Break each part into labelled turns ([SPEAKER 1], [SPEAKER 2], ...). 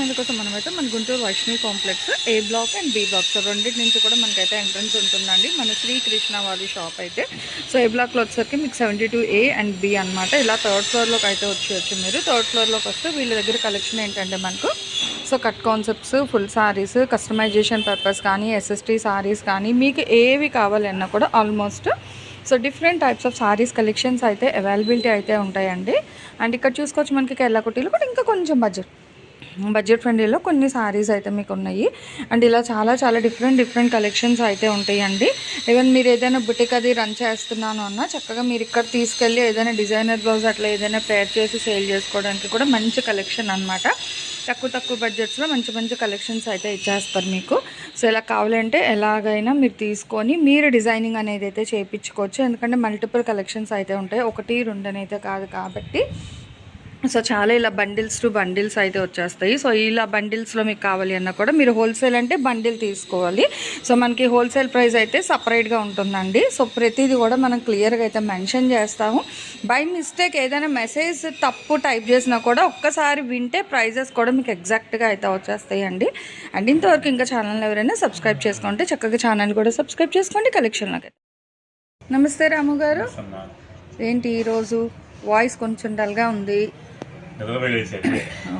[SPEAKER 1] ఈ మన మనమైతే మన Guntur Vaishnavi complex A block and B block. So రెండింటి నుంచి కూడా మనకైతే ఎంట్రన్స్ ఉంటుందండి. మన శ్రీకృష్ణ వారి షాప్ అయితే. సో ఏ బ్లాక్లో వచ్చేసరికి మీకు seventy two A and B అనమాట ఇలా థర్డ్ ఫ్లోర్లోకి అయితే వచ్చేయచ్చు మీరు. థర్డ్ ఫ్లోర్లోకి వస్తే వీళ్ళ దగ్గర కలెక్షన్ ఏంటంటే మనకు so cut concepts full sarees customization purpose కానీ ఎస్ఎస్టీ సారీస్ కానీ మీకు ఏవి కావాలన్నా కూడా almost so different types of sarees collections అయితే అవైలబిలిటీ అయితే ఉంటాయండి. అండ్ ఇక్కడ చూసుకోవచ్చు మనకి కేరళ కుటీలు కూడా ఇంకా కొంచెం బడ్జెట్ బడ్జెట్ ఫ్రెండ్లీలో కొన్ని సారీస్ అయితే మీకు ఉన్నాయి అండ్ ఇలా చాలా చాలా డిఫరెంట్ డిఫరెంట్ కలెక్షన్స్ అయితే ఉంటాయండి. ఈవెన్ మీరు ఏదైనా బుటిక్ అది రన్ చేస్తున్నాను అన్న చక్కగా మీరు ఇక్కడ తీసుకెళ్ళి ఏదైనా డిజైనర్ బ్లౌజ్ అట్లా ఏదైనా పేర్ చేసి సేల్ చేసుకోవడానికి కూడా మంచి కలెక్షన్ అనమాట తక్కువ తక్కువ బడ్జెట్స్లో మంచి మంచి కలెక్షన్స్ అయితే ఇచ్చేస్తారు మీకు. సో ఇలా కావాలంటే ఎలాగైనా మీరు తీసుకొని మీరు డిజైనింగ్ అనేది అయితే చేయించుకోవచ్చు ఎందుకంటే మల్టిపుల్ కలెక్షన్స్ అయితే ఉంటాయి. ఒకటి రెండు అయితే కాదు కాబట్టి సో చాలా ఇలా బండిల్స్ టు బండిల్స్ అయితే వచ్చేస్తాయి. సో ఇలా బండిల్స్లో మీకు కావాలి అన్నా కూడా మీరు హోల్సేల్ అంటే బండిల్ తీసుకోవాలి. సో మనకి హోల్సేల్ ప్రైస్ అయితే సపరేట్గా ఉంటుందండి. సో ప్రతిదీ కూడా మనం క్లియర్గా అయితే మెన్షన్ చేస్తాము. బై మిస్టేక్ ఏదైనా మెసేజ్ తప్పు టైప్ చేసినా కూడా ఒక్కసారి వింటే ప్రైజెస్ కూడా మీకు ఎగ్జాక్ట్గా అయితే వచ్చేస్తాయండి. అండ్ ఇంతవరకు ఇంకా ఛానల్ ఎవరైనా సబ్స్క్రైబ్ చేసుకుంటే చక్కగా ఛానల్ కూడా సబ్స్క్రైబ్ చేసుకోండి. కలెక్షన్లోకి నమస్తే రాము గారు. ఏంటి ఈరోజు వాయిస్ కొంచెం డల్గా ఉంది.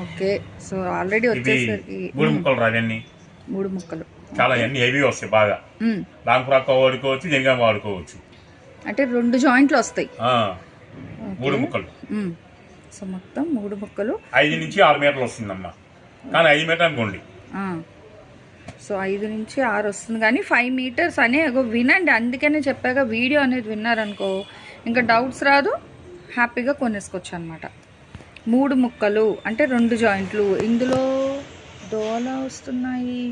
[SPEAKER 1] ఓకే సో ఆల్రెడీ వచ్చేసరికి
[SPEAKER 2] మూడు ముక్కలు రా ఇవన్నీ.
[SPEAKER 1] మూడు ముక్కలు.
[SPEAKER 2] చాలా అన్ని హెవీ వస్తాయి బాగా. లాంగ్ ఫ్రాక్ వాడుకోవచ్చు జంగా వాడుకోవచ్చు.
[SPEAKER 1] అంటే రెండు జాయింట్లు వస్తాయి.
[SPEAKER 2] మూడు ముక్కలు.
[SPEAKER 1] సో మొత్తం మూడు ముక్కలు.
[SPEAKER 2] ఐదు నుంచి ఆరు మీటర్లు వస్తుందమ్మా. కానీ ఐదు మీటర్ అనుకోండి.
[SPEAKER 1] సో ఐదు నుంచి ఆరు వస్తుంది. కానీ ఫైవ్ మీటర్స్ అనే వినండి. అందుకనే చెప్పాక వీడియో అనేది విన్నారనుకో ఇంకా డౌట్స్ రాదు. హ్యాపీగా కొనేసుకోవచ్చు అనమాట మూడు ముక్కలు అంటే రెండు జాయింట్లు. ఇందులో డోల వస్తున్నాయి.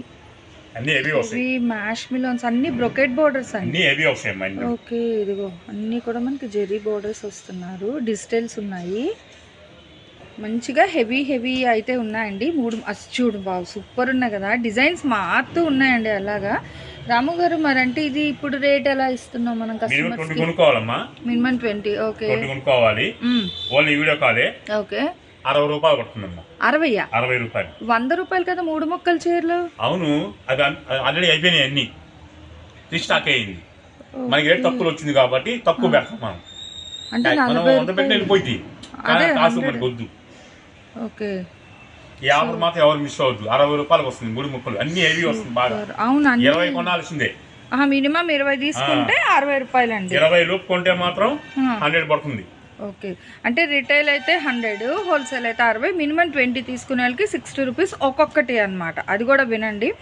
[SPEAKER 1] ఇవి మ్యాష్ మిలోన్స్ అన్ని బ్రొకెట్ బోర్డర్స్ అండి. ఓకే ఇదిగో అన్నీ కూడా మనకి జెరీ బోర్డర్స్ వస్తున్నారు. డిజిటల్స్ ఉన్నాయి. మంచిగా హెవీ హెవీ అయితే ఉన్నాయండి. మూడు అస్ చూడు బాబు సూపర్ ఉన్నాయి కదా. డిజైన్స్ మారుతూ ఉన్నాయండి అలాగా. రాము గారు మరి అంటే ఇది ఇప్పుడు రేట్ ఎలా ఇస్తున్నాం మనం
[SPEAKER 2] minimum
[SPEAKER 1] customers
[SPEAKER 2] twenty కొనుక్కోవాలమ్మా.
[SPEAKER 1] Minimum twenty okay.
[SPEAKER 2] Twenty కొనుక్కోవాలి. ఓన్లీ వీడియో కాలే.
[SPEAKER 1] ఓకే.
[SPEAKER 2] అరవై రూపాయలు పడుతుందమ్మా
[SPEAKER 1] అరవయ్యా?
[SPEAKER 2] అరవై రూపాయలు.
[SPEAKER 1] వంద రూపాయలు కదా మూడు మొక్కల చీరలు?
[SPEAKER 2] అవును. అది ఆల్రెడీ అయిపోయినాయి అన్ని. రీస్టాక్ అయింది. మనకి రేట్ తక్కువ వచ్చింది కాబట్టి తక్కువ పెడతాం మనం.
[SPEAKER 1] అంటే
[SPEAKER 2] మనం
[SPEAKER 1] నలభై
[SPEAKER 2] వంద పెట్టి వెళ్ళిపోయింది
[SPEAKER 1] అదే,
[SPEAKER 2] కాసు
[SPEAKER 1] 100.
[SPEAKER 2] మనకు వద్దు.
[SPEAKER 1] ఓకే.
[SPEAKER 2] ఈ ఆఫర్ మాత్రం ఎవరు మిస్ అవ్వద్దు. అరవై రూపాయలకు వస్తుంది మూడు ముక్కలు. అన్ని హెవీ వస్తుంది బాగా.
[SPEAKER 1] అవును
[SPEAKER 2] ఇరవై కొనాల్సిందే.
[SPEAKER 1] మినిమం ఇరవై తీసుకుంటే అరవై రూపాయలండి.
[SPEAKER 2] ఇరవై లోపు కొంటే మాత్రం. హండ్రెడ్ పడుతుంది.
[SPEAKER 1] ఓకే. అంటే రిటైల్ అయితే హండ్రెడ్ హోల్సేల్ అయితే అరవై మినిమం ట్వంటీ తీసుకునే వాళ్ళకి సిక్స్టీ రూపీస్ ఒక్కొక్కటి అనమాట అది కూడా వినండి.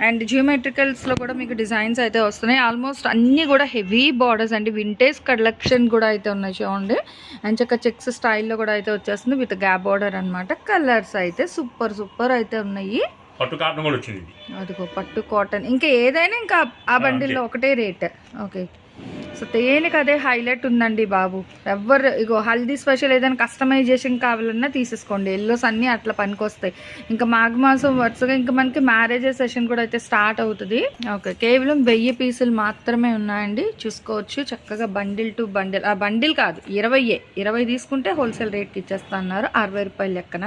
[SPEAKER 1] అండ్ జియోమెట్రికల్స్లో కూడా మీకు డిజైన్స్ అయితే వస్తున్నాయి. ఆల్మోస్ట్ అన్నీ కూడా హెవీ బార్డర్స్ అండి. వింటేజ్ కలెక్షన్ కూడా అయితే ఉన్నాయి చూడండి. అండ్ చక్క చెక్స్ స్టైల్లో కూడా అయితే వచ్చేస్తుంది విత్ గ్యాప్ బార్డర్ అనమాట కలర్స్ అయితే సూపర్ సూపర్ అయితే ఉన్నాయి.
[SPEAKER 2] పట్టు కాటన్ కూడా వచ్చింది.
[SPEAKER 1] అదిగో పట్టు కాటన్. ఇంకా ఏదైనా ఇంకా ఆ బండిల్లో ఒకటే రేట్. ఓకే. సో దేనికి అదే హైలైట్ ఉందండి బాబు. ఎవరు ఇగో హల్దీ స్పెషల్ ఏదైనా కస్టమైజేషన్ కావాలన్నా తీసేసుకోండి. ఎల్లోస్ అన్నీ అట్లా పనికొస్తాయి. ఇంకా మాఘ మాసం వరుసగా ఇంకా మనకి మ్యారేజ్ సెషన్ కూడా అయితే స్టార్ట్ అవుతుంది. ఓకే కేవలం వెయ్యి పీసులు మాత్రమే ఉన్నాయండి. చూసుకోవచ్చు చక్కగా బండిల్ టు బండిల్ ఆ బండిల్ కాదు ఇరవైయే. ఇరవై తీసుకుంటే హోల్సేల్ రేట్కి ఇచ్చేస్తా అన్నారు. అరవై రూపాయలు లెక్కన?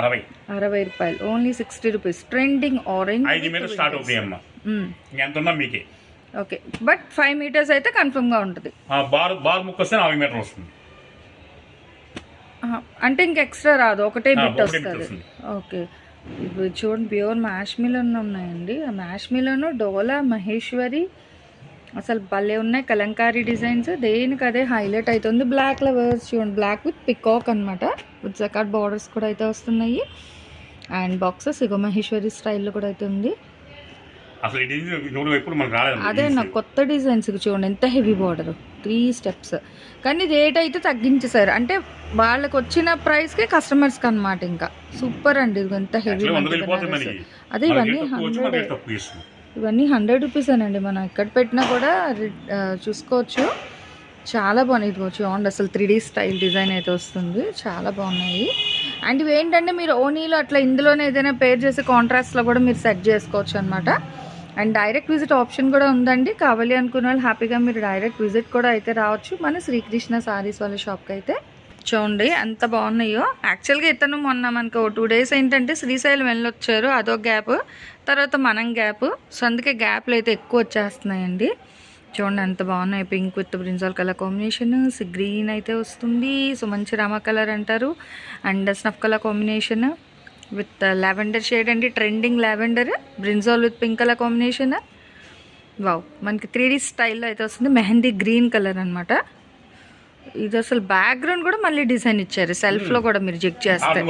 [SPEAKER 2] అరవై.
[SPEAKER 1] అరవై రూపాయలు. Only sixty rupees trending orange
[SPEAKER 2] ఐదు స్టార్ట్ అవుతాయి అమ్మా ఇంకెంత ఉన్నా మీకే.
[SPEAKER 1] ఓకే. బట్ ఫైవ్ మీటర్స్ అయితే కన్ఫర్మ్గా ఉంటుంది.
[SPEAKER 2] ఆ బార్ బార్ ముక్క వస్తే నాలుగు మీటర్ వస్తుంది.
[SPEAKER 1] ఆహా, అంటే ఇంక ఎక్స్ట్రా రాదు. ఒకటే బిట్ వస్తుంది. ఓకే. ఇప్పుడు చూడండి ప్యూర్ మ్యాష్ మిలన్ ఉన్నాయండి. ఆ మ్యాష్ మిలన్ డోలా మహేశ్వరి అసలు భలే ఉన్నాయి కలంకారీ డిజైన్స్. దేనికి అదే హైలైట్ అవుతుంది బ్లాక్ లవర్స్ చూడండి బ్లాక్ విత్ పికాక్ అనమాట విత్ జకాట్ బార్డర్స్ కూడా అయితే వస్తున్నాయి. అండ్ బాక్సెస్ ఇగో మహేశ్వరి స్టైల్లో కూడా అయితే ఉంది.
[SPEAKER 2] అసలు ఈ డిజైన్ ఎప్పుడు మనకు రాలేదు
[SPEAKER 1] అదే నా కొత్త డిజైన్స్ చూడండి ఎంత హెవీ బార్డర్ త్రీ స్టెప్స్ కానీ రేట్ అయితే తగ్గించేసారు అంటే వాళ్ళకి వచ్చిన ప్రైస్కి కస్టమర్స్కి అనమాట ఇంకా. సూపర్ అండి ఇది ఎంత హెవీ అదే ఇవన్నీ ఇవన్నీ హండ్రెడ్ రూపీస్ అనండి మనం ఎక్కడ పెట్టినా కూడా చూసుకోవచ్చు. చాలా బాగున్నాయి ఇదిగో చూడండి అసలు త్రీ డీ స్టైల్ డిజైన్ అయితే వస్తుంది. చాలా బాగున్నాయి. అండ్ ఇవి ఏంటంటే మీరు ఓనీలో అట్లా ఇందులోనే ఏదైనా పేర్ చేసి కాంట్రాస్ట్లో కూడా మీరు సెట్ చేసుకోవచ్చు అనమాట అండ్ డైరెక్ట్ విజిట్ ఆప్షన్ కూడా ఉందండి. కావాలి అనుకున్న వాళ్ళు హ్యాపీగా మీరు డైరెక్ట్ విజిట్ కూడా అయితే రావచ్చు. మన శ్రీకృష్ణ సారీస్ వాళ్ళ షాప్కి అయితే చూడండి ఎంత బాగున్నాయో. యాక్చువల్గా ఇతను మొన్న మనకు టూ డేస్ ఏంటంటే శ్రీశైలం వెళ్ళొచ్చారు. అదొక గ్యాప్ తర్వాత మనం గ్యాప్. సో అందుకే గ్యాప్లు అయితే ఎక్కువ వచ్చేస్తున్నాయండి. చూడండి ఎంత బాగున్నాయి. Pink with brinjal colour combination green అయితే వస్తుంది. సో మంచి రామ కలర్ అంటారు. And snuff colour combination. With lavender shade అండి. Trending lavender. Brinjal with pink colour combination. Wow. మనకి త్రీ డీ స్టైల్లో అయితే వస్తుంది. మెహందీ గ్రీన్ కలర్ అనమాట ఇది అసలు బ్యాక్గ్రౌండ్ కూడా మళ్ళీ డిజైన్ ఇచ్చారు. సెల్ఫ్లో కూడా మీరు చెక్ చేస్తే.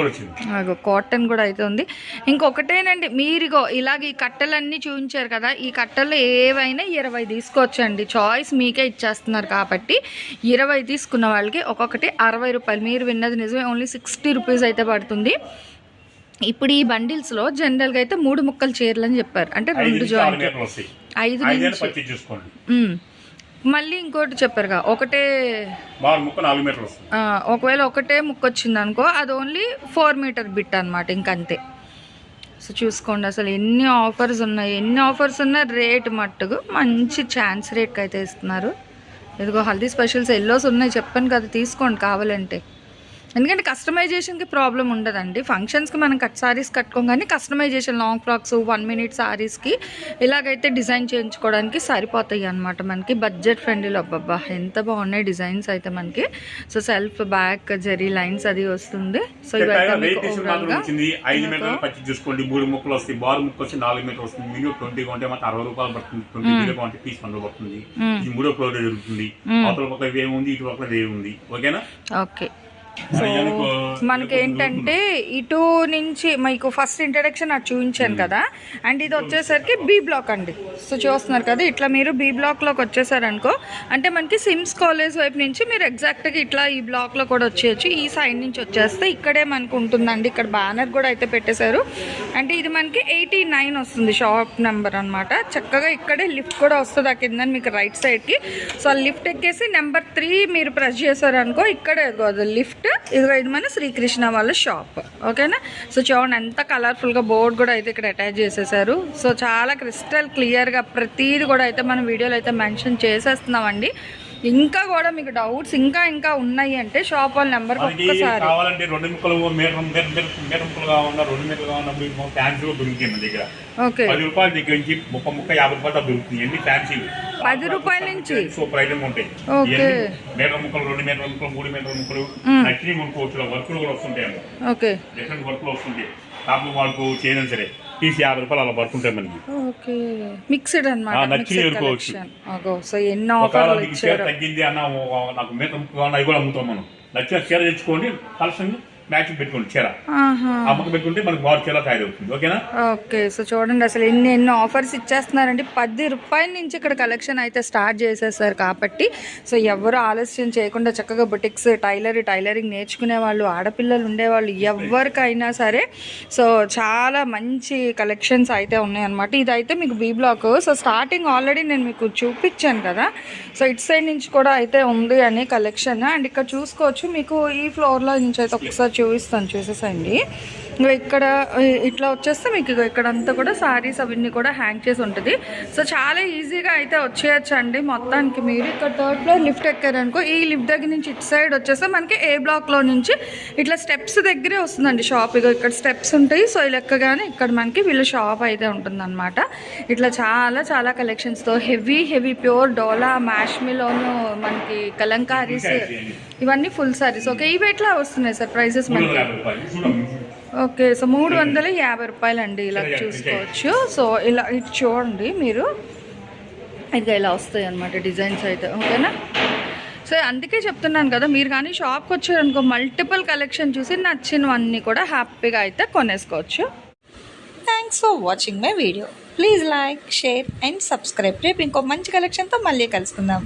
[SPEAKER 2] కాటన్ కూడా
[SPEAKER 1] అయితే ఉంది. ఇంకొకటేనండి మీరుగో ఇలాగ ఈ కట్టలన్నీ చూపించారు కదా ఈ కట్టలు ఏవైనా ఇరవై తీసుకోవచ్చండి. చాయిస్ మీకే ఇచ్చేస్తున్నారు కాబట్టి ఇరవై తీసుకున్న వాళ్ళకి ఒక్కొక్కటి అరవై రూపాయలు. మీరు విన్నది నిజమే ఓన్లీ సిక్స్టీ రూపీస్ అయితే పడుతుంది. ఇప్పుడు ఈ బండిల్స్లో జనరల్గా అయితే మూడు ముక్కలు చీరలు అని చెప్పారు. అంటే రెండు జాయింట్. ఐదు. మళ్ళీ ఇంకోటి చెప్పారుగా ఒకటే ఒకవేళ ఒకటే ముక్క వచ్చింది అనుకో అది ఓన్లీ ఫోర్ మీటర్ బిట్ అనమాట ఇంకంతే. సో చూసుకోండి అసలు ఎన్ని ఆఫర్స్ ఉన్నాయి ఎన్ని ఆఫర్స్ ఉన్నా రేట్ మట్టుకు మంచి ఛాన్స్ రేట్కి అయితే ఇస్తున్నారు. ఇదిగో హల్దీ స్పెషల్స్ ఎల్లోస్ ఉన్నాయి చెప్పాను కదా తీసుకోండి కావాలంటే. ఎందుకంటే కస్టమైజేషన్కి ప్రాబ్లం ఉండదండి. ఫంక్షన్స్కి మనం cut sarees కట్టుకోగానే customization long frocks one minute సారీస్కి ఇలాగైతే డిజైన్ చేయించుకోవడానికి సరిపోతాయి అనమాట మనకి. బడ్జెట్ ఫ్రెండ్లీలో అబ్బబ్బా ఎంత బాగున్నాయి డిజైన్స్ అయితే మనకి. So self back zari lines అది వస్తుంది. సో ఇవైతే మీకు
[SPEAKER 2] వెయిటేషన్ మాత్రం
[SPEAKER 1] overall గా
[SPEAKER 2] వచ్చింది. ఐదు
[SPEAKER 1] మీకు-
[SPEAKER 2] మీటర్లు పచ్చి చూసుకోండి. మూడు ముక్కలు వస్తాయి. బారు ముక్క వచ్చి నాలుగు మీటర్లు వస్తుంది. మినిమం ట్వంటీ కొంటే మాత్రం అరవై రూపాయలు పడుతుంది. ట్వంటీ కిలో కొంటే పీస్ వంద పడుతుంది.
[SPEAKER 1] మ్మ్.
[SPEAKER 2] ఇది మూడో ఫ్లోర్ జరుగుతుంది.
[SPEAKER 1] మ్మ్.
[SPEAKER 2] అవతల పక్క ఏముంది ఇటు పక్క ఏముంది ఓకేనా?
[SPEAKER 1] ఓకే. సో మనకి ఏంటంటే ఇటు నుంచి మీకు ఫస్ట్ ఇంట్రడక్షన్ అటు చూపించాను కదా. అండ్ ఇది వచ్చేసరికి బి బ్లాక్ అండి. సో చూస్తున్నారు కదా ఇట్లా మీరు బి బ్లాక్లోకి వచ్చేసారనుకో అంటే మనకి సిమ్స్ కాలేజ్ వైపు నుంచి మీరు ఎగ్జాక్ట్గా ఇట్లా ఈ బ్లాక్లో కూడా వచ్చేయచ్చు. ఈ సైడ్ నుంచి వచ్చేస్తే ఇక్కడే మనకు ఉంటుందండి. ఇక్కడ బ్యానర్ కూడా అయితే పెట్టేశారు. అంటే ఇది మనకి ఎయిటీ నైన్ వస్తుంది షాప్ నెంబర్ అనమాట చక్కగా ఇక్కడే లిఫ్ట్ కూడా వస్తుంది ఆ కింద మీకు రైట్ సైడ్కి సో ఆ లిఫ్ట్ ఎక్కేసి నెంబర్ త్రీ మీరు ప్రెస్ చేశారనుకో ఇక్కడే ఇదిగో లిఫ్ట్ ఇదిగో ఇది మన శ్రీకృష్ణ వాళ్ళ షాప్ ఓకేనా? సో చూడండి ఎంత కలర్ఫుల్గా బోర్డు కూడా అయితే ఇక్కడ అటాచ్ చేసేసారు. సో చాలా క్రిస్టల్ క్లియర్గా ప్రతిది కూడా అయితే మనం వీడియోలో అయితే మెన్షన్ చేసేస్తున్నామండి. ఇంకా కూడా మీకు డౌట్స్ ఇంకా ఇంకా ఉన్నాయి అంటే షాప్ వాళ్ళ ఒక్కసారి.
[SPEAKER 2] కావాలంటే రెండు ముక్కలు మీటర్ మీటర్ మీటర్ మీటర్ ముక్కలు కావాలన్నా రెండు మీటర్లు కావాలన్నప్పుడు ఫ్యాన్సీ మన దగ్గర.
[SPEAKER 1] ఓకే.
[SPEAKER 2] పది రూపాయల దగ్గర నుంచి ముక్క ముక్క యాభై రూపాయలు దొరుకుతుంది ఎన్ని ఫ్యాన్సీ
[SPEAKER 1] పది రూపాయల నుంచి?
[SPEAKER 2] సూపర్ ఐటమ్ ఉంటాయి.
[SPEAKER 1] ఓకే.
[SPEAKER 2] మీటర్ ముక్కలు రెండు మీటర్ ముక్కలు మూడు మీటర్ ముక్కలు. నచ్చినవి కొనుక్కోవచ్చు వర్కులు కూడా వస్తుంటాయి.
[SPEAKER 1] ఓకే.
[SPEAKER 2] డిఫరెంట్ వర్క్లు వస్తుంటాయి. టాప్ వాళ్ళకు చేయడం సరే తీసి యాభై రూపాయలు అలా పడుతుంటాయి మనకి.
[SPEAKER 1] ఓకే. మిక్స్డ్ అనమాట సో ఎన్ని ఆఫర్లు ఇచ్చారు
[SPEAKER 2] తగ్గింది అన్న నాకు అవి కూడా అమ్ముతాం మనం. నచ్చిన చీర తెచ్చుకోండి కలెక్షన్ మ్యాచింగ్ పెట్టుకోండి చీర. అమ్మకం పెట్టుకుంటే మనకి బాగా చీర తయారవుతుంది ఓకేనా?
[SPEAKER 1] ఓకే సో చూడండి అసలు ఎన్ని ఎన్ని ఆఫర్స్ ఇచ్చేస్తున్నారండి. పది రూపాయల నుంచి ఇక్కడ కలెక్షన్ అయితే స్టార్ట్ చేసేసారు కాబట్టి సో ఎవరు ఆలస్యం చేయకుండా చక్కగా బుటిక్స్ టైలర్ టైలరింగ్ నేర్చుకునే వాళ్ళు ఆడపిల్లలు ఉండేవాళ్ళు ఎవరికైనా సరే సో చాలా మంచి కలెక్షన్స్ అయితే ఉన్నాయన్నమాట. ఇదైతే మీకు B block so starting already నేను మీకు చూపించాను కదా. సో ఇటు సైడ్ నుంచి కూడా అయితే ఉంది అని కలెక్షన్ అండ్ ఇక్కడ చూసుకోవచ్చు మీకు ఈ ఫ్లోర్లో నుంచి అయితే ఒకసారి చూపిస్తాను చూసేసండి. ఇంకా ఇక్కడ ఇట్లా వచ్చేస్తే మీకు ఇగో ఇక్కడంతా కూడా సారీస్ అవన్నీ కూడా హ్యాంగ్ చేసి ఉంటుంది. సో చాలా ఈజీగా అయితే వచ్చేయచ్చు అండి మొత్తానికి. మీరు ఇక్కడ థర్డ్ ఫ్లోర్ లిఫ్ట్ ఎక్కారనుకో ఈ లిఫ్ట్ దగ్గర నుంచి ఇటు సైడ్ వచ్చేస్తే మనకి ఏ బ్లాక్లో నుంచి ఇట్లా స్టెప్స్ దగ్గరే వస్తుందండి షాప్ ఇగో ఇక్కడ స్టెప్స్ ఉంటాయి. సో ఇలా ఎక్కగానే ఇక్కడ మనకి వీళ్ళ షాప్ అయితే ఉంటుందన్నమాట. ఇట్లా చాలా చాలా కలెక్షన్స్తో హెవీ హెవీ ప్యూర్ డోలా మ్యాష్మిలోను మనకి కలంకారీస్ ఇవన్నీ ఫుల్ సారీస్ ఓకే ఇవి ఎట్లా వస్తున్నాయి సార్ ప్రైసెస్
[SPEAKER 2] మూడు
[SPEAKER 1] మనకి ఓకే సో మూడు వందల యాభై రూపాయలు అండి ఇలా చూసుకోవచ్చు. సో ఇలా ఇటు చూడండి మీరు. ఇదిగా ఇలా వస్తాయి అనమాట డిజైన్స్ అయితే ఓకేనా? సో అందుకే చెప్తున్నాను కదా మీరు కానీ షాప్కి వచ్చారనుకో మల్టిపుల్ కలెక్షన్ చూసి నచ్చినవన్నీ కూడా హ్యాపీగా అయితే కొనేసుకోవచ్చు. Thanks for watching my video please like share and subscribe రేపు ఇంకో మంచి కలెక్షన్తో మళ్ళీ కలుసుకుందాం.